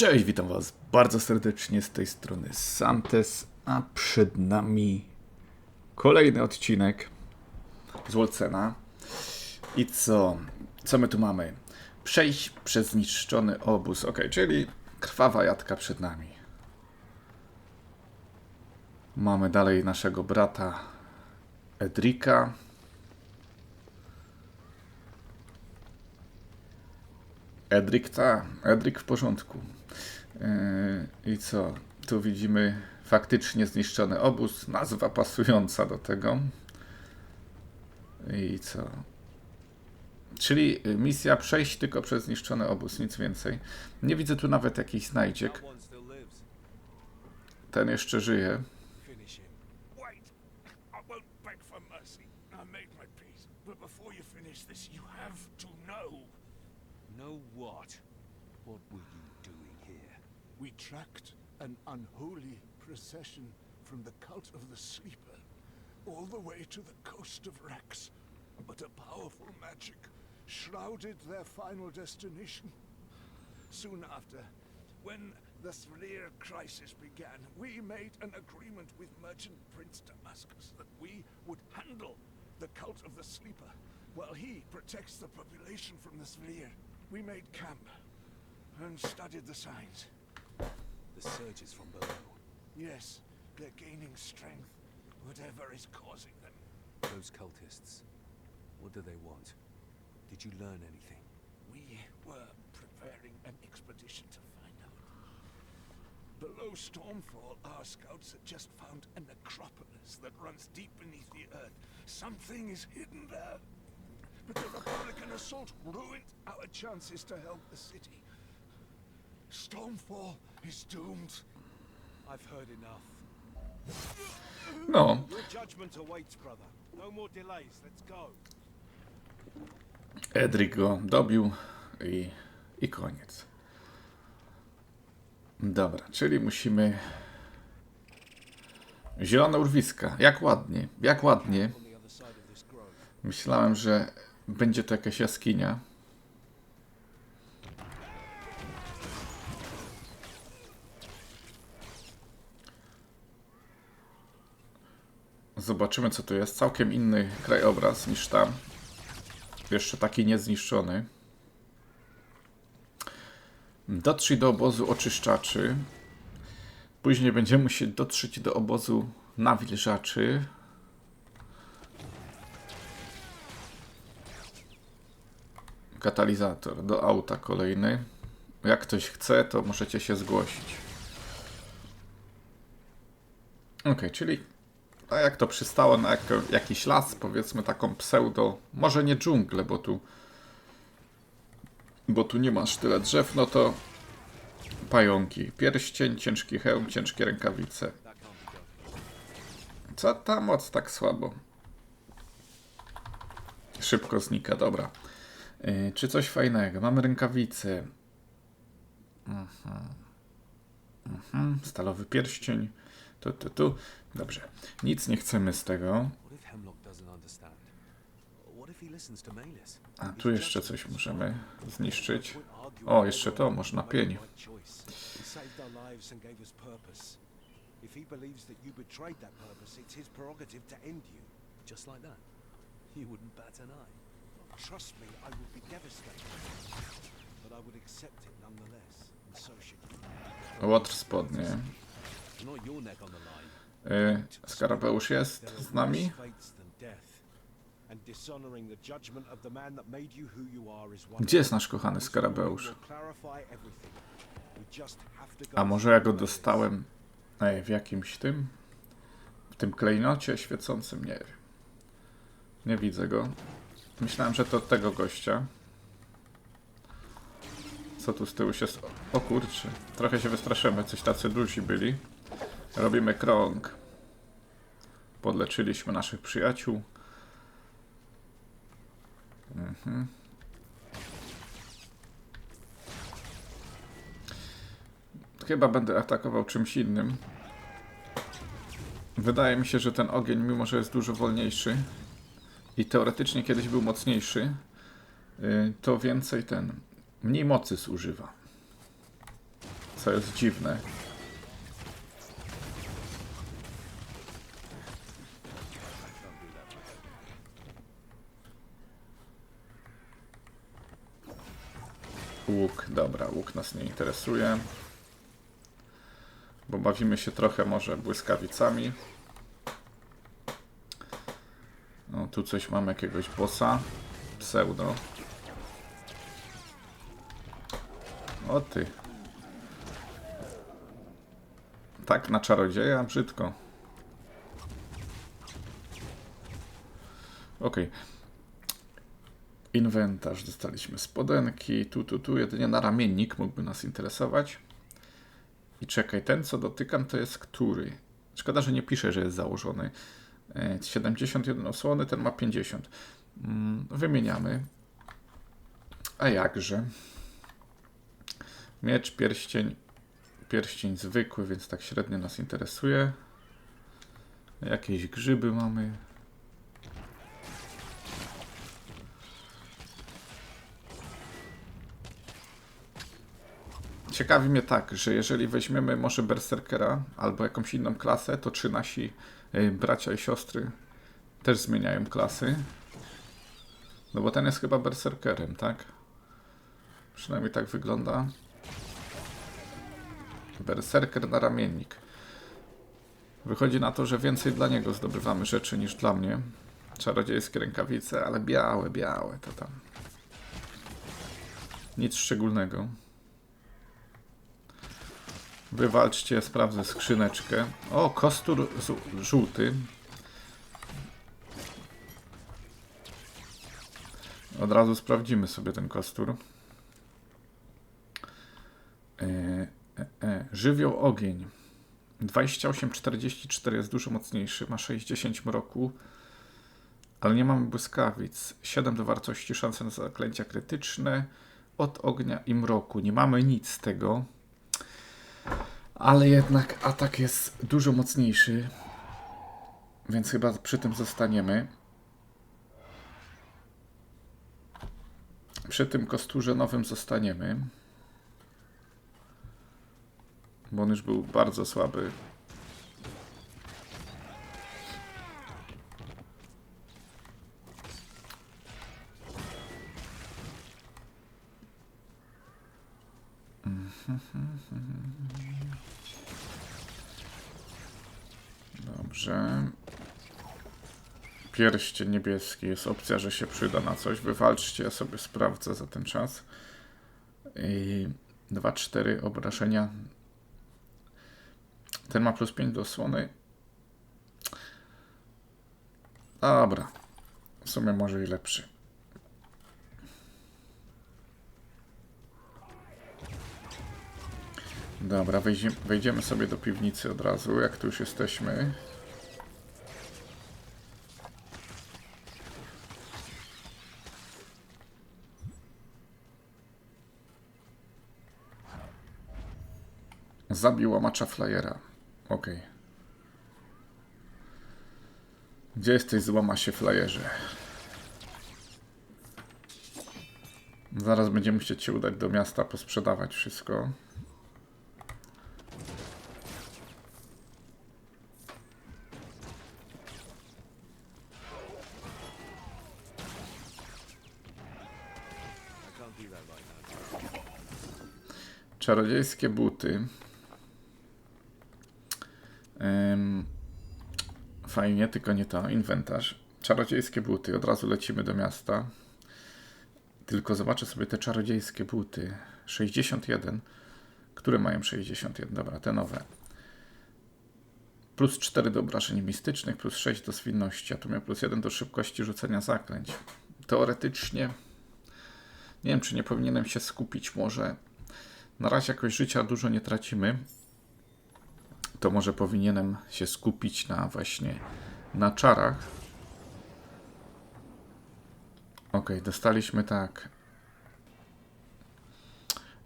Cześć, witam Was bardzo serdecznie z tej strony Santes, a przed nami kolejny odcinek z Wolcena. I co? Co my tu mamy? Przejść przez zniszczony obóz. Ok, czyli krwawa jadka przed nami. Mamy dalej naszego brata Edrika. Edrik, ta, Edrik w porządku. Yy, I co? Tu widzimy faktycznie zniszczony obóz, nazwa pasująca do tego. I co? Czyli misja przejść tylko przez zniszczony obóz, nic więcej. Nie widzę tu nawet jakichś znajdziek. Ten jeszcze żyje. Know. What? What here? We tracked an unholy procession from the cult of the Sleeper all the way to the coast of Rex. But a powerful magic shrouded their final destination. Soon after, when the Sreer crisis began, we made an agreement with Merchant Prince Damascus that we would handle the cult of the Sleeper while he protects the population from the Sreer. We made camp and studied the signs. The surges from below. Yes, they're gaining strength, whatever is causing them. Those cultists. What do they want? Did you learn anything? We were preparing an expedition to find out. Below Stormfall, our scouts had just found a necropolis that runs deep beneath the earth. Something is hidden there. But the Republican assault ruined our chances to help the city. Stormfall is doomed. I've heard enough. No, Your judgment awaits, brother. No more delays. Let's go. Edrik go dobił i, i koniec. Dobra, czyli musimy... Zielone urwiska. Jak ładnie, jak ładnie. Myślałem, że będzie to jakaś jaskinia. Zobaczymy, co tu jest. Całkiem inny krajobraz niż tam. Jeszcze taki niezniszczony. Dotrzyj do obozu oczyszczaczy. Później będziemy musieli dotrzeć do obozu nawilżaczy. katalizator do auta kolejny. Jak ktoś chce, to możecie się zgłosić. Ok, czyli a jak to przystało na jako, jakiś las, powiedzmy taką pseudo, może nie dżunglę, bo tu bo tu nie masz tyle drzew, no to pająki, pierścień, ciężki hełm, ciężkie rękawice. Co ta moc tak słabo? Szybko znika, dobra. Yy, czy coś fajnego? Mamy rękawice. Mhm. Mhm. Stalowy pierścień. Tu, tu, tu. Dobrze. Nic nie chcemy z tego. A tu jeszcze coś możemy zniszczyć. O, jeszcze to, można pień. If he to spodnie. Yy, Skarabeusz jest z nami? Gdzie jest nasz kochany Skarabeusz? A może ja go dostałem ej, w jakimś tym? W tym klejnocie świecącym? Nie. Nie widzę go. Myślałem, że to od tego gościa. Co tu z tyłu się... O kurczę. Trochę się wystraszymy. Coś tacy duzi byli. Robimy krąg. Podleczyliśmy naszych przyjaciół. Mhm. Chyba będę atakował czymś innym. Wydaje mi się, że ten ogień, mimo że jest dużo wolniejszy i teoretycznie kiedyś był mocniejszy, y, to więcej ten, mniej mocy zużywa. Co jest dziwne. Łuk, dobra, łuk nas nie interesuje. Bo bawimy się trochę może błyskawicami. No, tu coś mamy jakiegoś bossa. Pseudo. O ty. Tak na czarodzieja? Brzydko. Okej. Inwentarz dostaliśmy spodenki. Tu, tu, tu. Jedynie na ramiennik mógłby nas interesować. I czekaj, ten co dotykam to jest który? Szkoda, że nie pisze, że jest założony. E, 71 osłony, ten ma 50. Mm, Wymieniamy. A jakże? Miecz, pierścień, pierścień zwykły, więc tak średnio nas interesuje. Jakieś grzyby mamy. Ciekawi mnie tak, że jeżeli weźmiemy może Berserkera albo jakąś inną klasę, to czy nasi y, bracia i siostry też zmieniają klasy? No bo ten jest chyba Berserkerem, tak? Przynajmniej tak wygląda. Berserker na ramiennik. Wychodzi na to, że więcej dla niego zdobywamy rzeczy niż dla mnie. Czarodziejskie rękawice, ale białe, białe to tam. Nic szczególnego. Wywalczcie, sprawdzę skrzyneczkę. O, kostur żółty. Od razu sprawdzimy sobie ten kostur. E, e, e. Żywioł ogień. 28,44 jest dużo mocniejszy. Ma 60 mroku. Ale nie mamy błyskawic. 7 do wartości, szanse na zaklęcia krytyczne. Od ognia i mroku. Nie mamy nic z tego. Ale jednak atak jest dużo mocniejszy. Więc chyba przy tym zostaniemy. Przy tym kosturze nowym zostaniemy. Bo on już był bardzo słaby. Dobrze. Pierścień niebieski. Jest opcja, że się przyda na coś. Wywalczcie, ja sobie sprawdzę za ten czas. I 2-4 obrażenia. Ten ma plus 5 do osłony. Dobra. W sumie może i lepszy. Dobra, wejdzie, wejdziemy sobie do piwnicy od razu, jak tu już jesteśmy. Zabił łamacza flyera. Okej. Gdzie jesteś, złama się flyerze? Zaraz będziemy chcieć się udać do miasta, posprzedawać wszystko. Czarodziejskie buty. Fajnie, tylko nie to. Inwentarz. Czarodziejskie buty. Od razu lecimy do miasta. Tylko zobaczę sobie te czarodziejskie buty. 61. Które mają 61? Dobra, te nowe. Plus 4 do obrażeń mistycznych, plus 6 do zwinności, a tu miał plus 1 do szybkości rzucenia zaklęć. Teoretycznie nie wiem, czy nie powinienem się skupić może na razie jakoś życia dużo nie tracimy. To może powinienem się skupić na właśnie na czarach. Ok, dostaliśmy tak.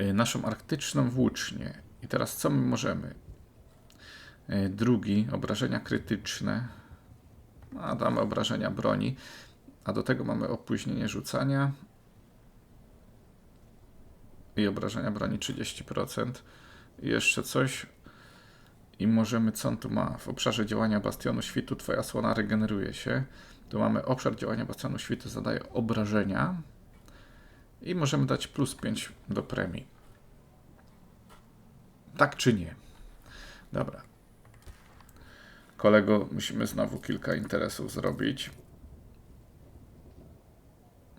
y, Naszą arktyczną włócznię. I teraz co my możemy? Y, Drugi, obrażenia krytyczne. A damy obrażenia broni. A do tego mamy opóźnienie rzucania i obrażenia broni 30%. I jeszcze coś. I możemy, co on tu ma? W obszarze działania Bastionu Świtu twoja słona regeneruje się. Tu mamy obszar działania Bastionu Świtu zadaje obrażenia. I możemy dać plus 5 do premii. Tak czy nie? Dobra. Kolego, musimy znowu kilka interesów zrobić.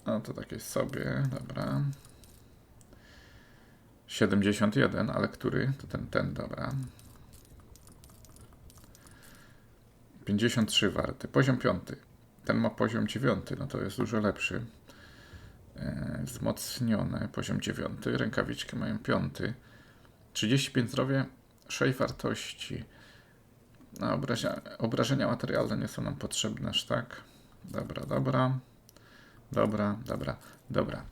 No to takie sobie, dobra. 71, ale który? To ten, ten, dobra. 53 warty. Poziom 5. Ten ma poziom 9, no to jest dużo lepszy. E, wzmocnione, poziom 9. Rękawiczki mają 5. 35 zdrowia, 6 wartości. No, obrażenia, obrażenia materialne nie są nam potrzebne aż tak. Dobra, dobra. Dobra, dobra, dobra.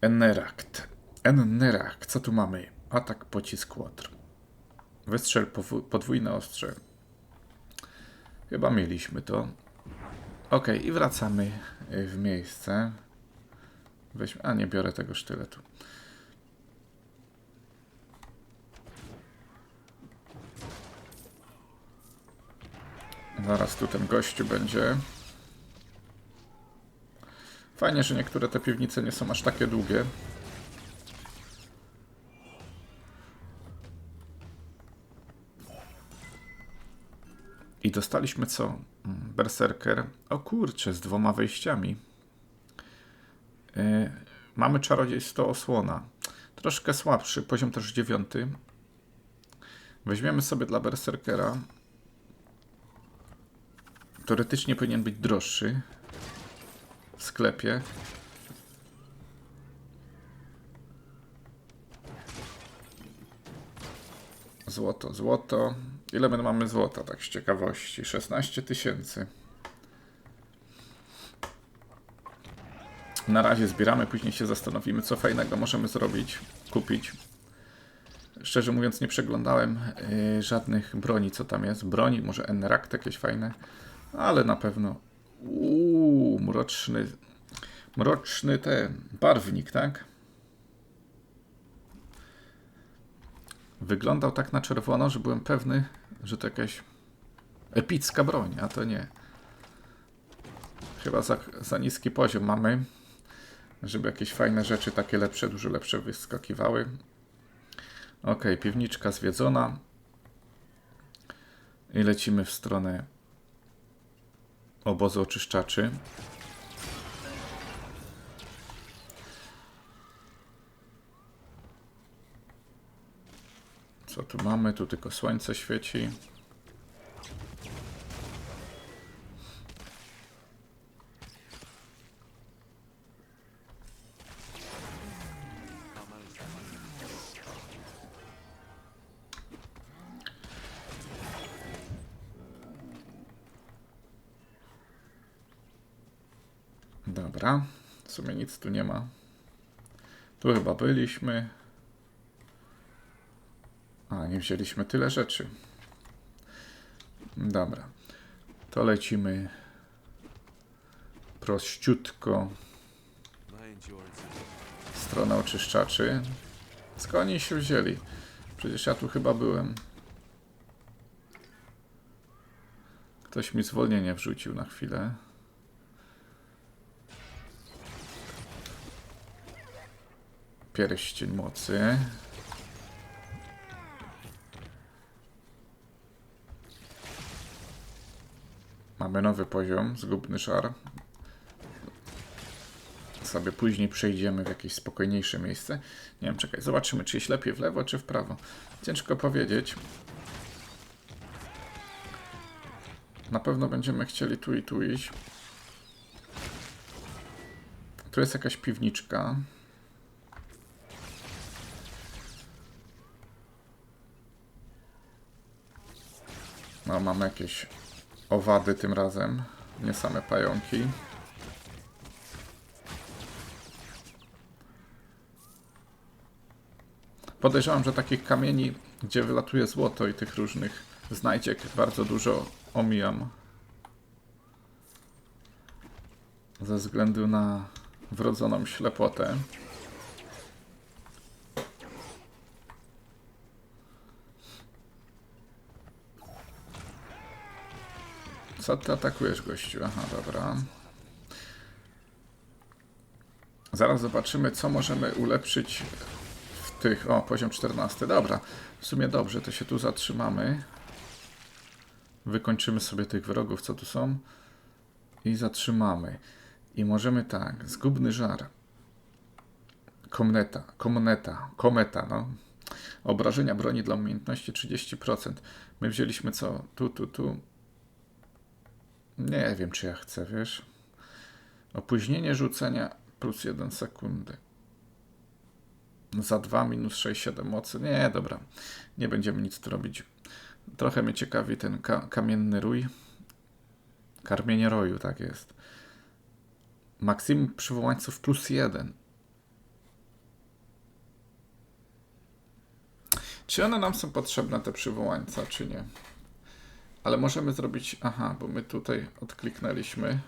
Ennerakt. Ennerakt. Co tu mamy? Atak pocisk łotr. Wystrzel podwójne ostrze. Chyba mieliśmy to. Ok, i wracamy y, w miejsce. Weźmy, a nie biorę tego sztyletu. Zaraz tu ten gościu będzie. Fajnie, że niektóre te piwnice nie są aż takie długie. I dostaliśmy co? Mm, Berserker. O kurczę, z dwoma wejściami. Yy, mamy czarodziejstwo osłona. Troszkę słabszy, poziom też dziewiąty. Weźmiemy sobie dla Berserkera. Teoretycznie powinien być droższy w sklepie. Złoto, złoto. Ile my mamy złota, tak z ciekawości? 16 tysięcy. Na razie zbieramy, później się zastanowimy, co fajnego możemy zrobić, kupić. Szczerze mówiąc, nie przeglądałem y, żadnych broni, co tam jest. Broni, może Enrakt jakieś fajne, ale na pewno. Uuu, mroczny. Mroczny ten barwnik, tak? Wyglądał tak na czerwono, że byłem pewny, że to jakaś epicka broń, a to nie. Chyba za, za niski poziom mamy, żeby jakieś fajne rzeczy, takie lepsze, dużo lepsze wyskakiwały. Ok, piwniczka zwiedzona. I lecimy w stronę obozu oczyszczaczy. Co tu mamy? Tu tylko słońce świeci. Dobra, w sumie nic tu nie ma. Tu chyba byliśmy. Nie wzięliśmy tyle rzeczy. Dobra. To lecimy prościutko w stronę oczyszczaczy. Skąd oni się wzięli? Przecież ja tu chyba byłem. Ktoś mi zwolnienie wrzucił na chwilę. Pierścień mocy. Mamy nowy poziom, zgubny szar. Sobie później przejdziemy w jakieś spokojniejsze miejsce. Nie wiem, czekaj, zobaczymy, czy jest lepiej w lewo, czy w prawo. Ciężko powiedzieć. Na pewno będziemy chcieli tu i tu iść. Tu jest jakaś piwniczka. No, mamy jakieś owady tym razem, nie same pająki. Podejrzewam, że takich kamieni, gdzie wylatuje złoto i tych różnych znajdziek bardzo dużo omijam. Ze względu na wrodzoną ślepotę. Co ty atakujesz, gościu? Aha, dobra. Zaraz zobaczymy, co możemy ulepszyć w tych... O, poziom 14. Dobra, w sumie dobrze, to się tu zatrzymamy. Wykończymy sobie tych wrogów, co tu są. I zatrzymamy. I możemy tak, zgubny żar. Komneta, komneta, kometa, no. Obrażenia broni dla umiejętności 30%. My wzięliśmy co? Tu, tu, tu. Nie wiem, czy ja chcę, wiesz. Opóźnienie rzucenia plus 1 sekundy. Za 2 minus 6, 7 mocy. Nie, dobra. Nie będziemy nic tu robić. Trochę mnie ciekawi ten ka kamienny rój. Karmienie roju, tak jest. Maksimum przywołańców plus 1. Czy one nam są potrzebne, te przywołańca, czy nie? Ale możemy zrobić... Aha, bo my tutaj odkliknęliśmy.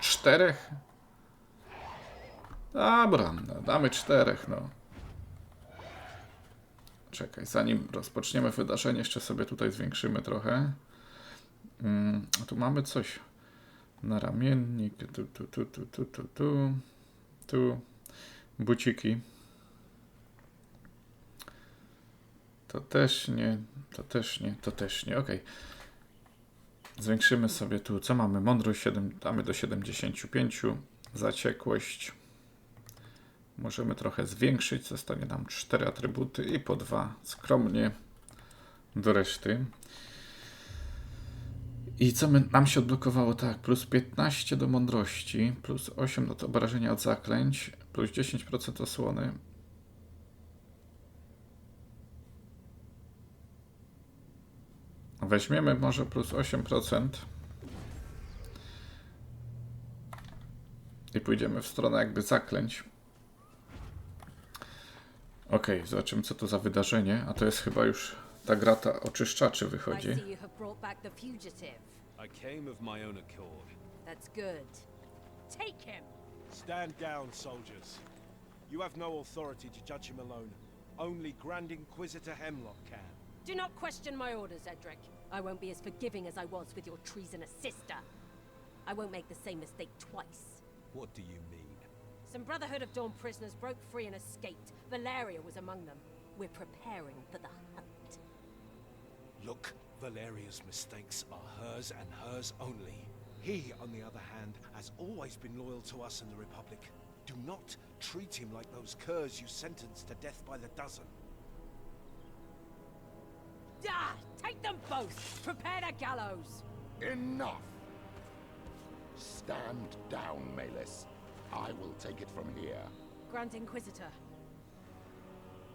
Czterech? Dobra, no, damy czterech, no. Czekaj, zanim rozpoczniemy wydarzenie, jeszcze sobie tutaj zwiększymy trochę. Mm, tu mamy coś. Na ramiennik, tu, tu, tu, tu, tu, tu, tu, tu. Buciki. To też nie, to też nie, to też nie, okej. Zwiększymy sobie tu, co mamy? Mądrość 7, damy do 75, zaciekłość. Możemy trochę zwiększyć, zostanie nam 4 atrybuty i po 2 skromnie do reszty. I co my, nam się odblokowało? Tak, plus 15 do mądrości, plus 8 do obrażenia od zaklęć, plus 10% osłony. Weźmiemy może plus 8% i pójdziemy w stronę jakby zaklęć. Ok, zobaczymy co to za wydarzenie, a to jest chyba już ta grata oczyszczaczy wychodzi. see you have brought back the fugitive. I came of my own accord. That's good. Take him! Stand down, soldiers. You have no authority to judge him alone. Only Grand Inquisitor Hemlock can. Do not question my orders, Edric. I won't be as forgiving as I was with your treasonous sister. I won't make the same mistake twice. What do you mean? Some Brotherhood of Dawn prisoners broke free and escaped. Valeria was among them. We're preparing for the hunt. Look, Valeria's mistakes are hers and hers only. He, on the other hand, has always been loyal to us and the Republic. Do not treat him like those curs you sentenced to death by the dozen. Ah! Take them both! Prepare the gallows! Enough! Stand down, Malus. I will take it from here. Grand Inquisitor,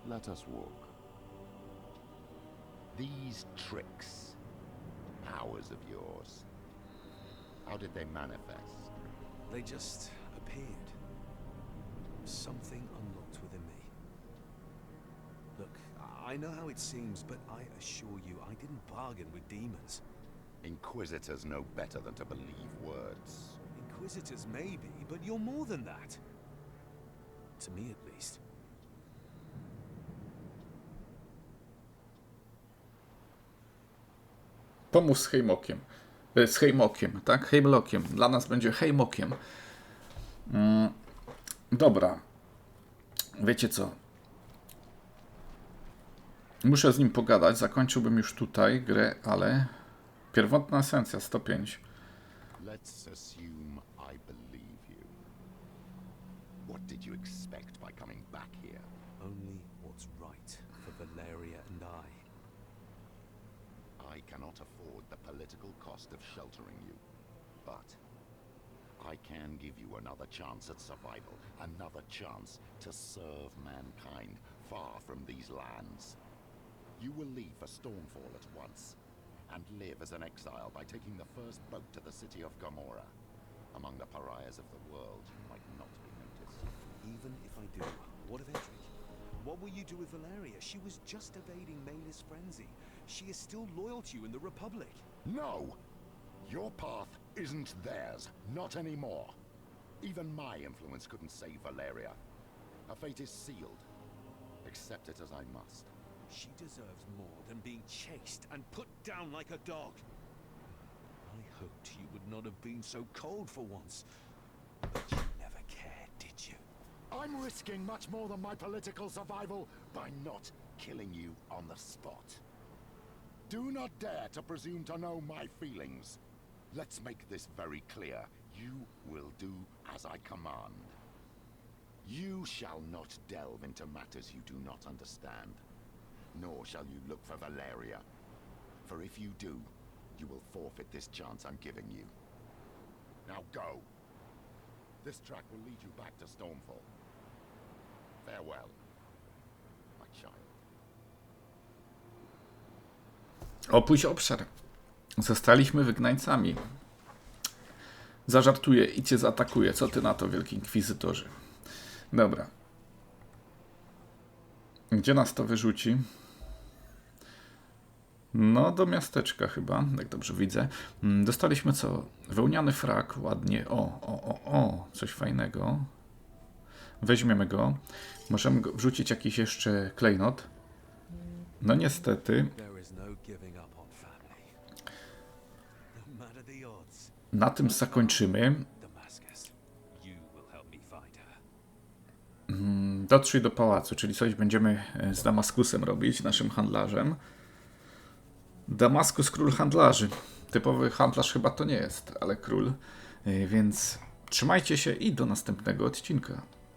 Let us walk. These tricks, powers of yours, how did they manifest? They just appeared. Something unlocked within me. Look, I know how it seems, but I assure you, I didn't bargain with demons. Inquisitors know better than to believe words. Inquisitors, maybe, but you're more than that. To me, at least. Pomóż z Hejmokiem. E, Z Hejmokiem, tak? Hejmlokiem. Dla nas będzie Hejmokiem. Mm, dobra. Wiecie co? Muszę z nim pogadać. Zakończyłbym już tutaj grę, ale pierwotna esencja 105. Let's assume I believe you. What did you expect by coming back here? Only what's right for Valeria and I. I cannot afford the political cost of sheltering you, but I can give you another chance at survival, another chance to serve mankind far from these lands. You will leave for Stormfall at once, and live as an exile by taking the first boat to the city of Gomorrah. Among the pariahs of the world, you might not be noticed. Even if I do, what of Edric? What will you do with Valeria? She was just evading Malus' frenzy. She is still loyal to you in the Republic. No! Your path isn't theirs, not anymore. Even my influence couldn't save Valeria. Her fate is sealed. Accept it as I must. She deserves more than being chased and put down like a dog. I hoped you would not have been so cold for once. But you never cared, did you? I'm risking much more than my political survival by not killing you on the spot. Do not dare to presume to know my feelings. Let's make this very clear. You will do as I command. You shall not delve into matters you do not understand, nor shall you look for Valeria. For if you do, you will forfeit this chance I'm giving you. Now go. This track will lead you back to Stormfall. Farewell, my child. Opuść obszar. Zostaliśmy wygnańcami. Zażartuję i cię zaatakuję. Co ty na to, wielki inkwizytorze? Dobra. Gdzie nas to wyrzuci? No, do miasteczka chyba, jak dobrze widzę. Mm, Dostaliśmy co? Wełniany frak, ładnie. O, o, o, o, coś fajnego. Weźmiemy go. Możemy go wrzucić jakiś jeszcze klejnot. No niestety, no. No na tym zakończymy. Her. Dotrzyj do pałacu, czyli coś będziemy e, z Damaskusem robić, naszym handlarzem. Damaskus, król handlarzy. Typowy handlarz chyba to nie jest, ale król. E, Więc trzymajcie się i do następnego odcinka.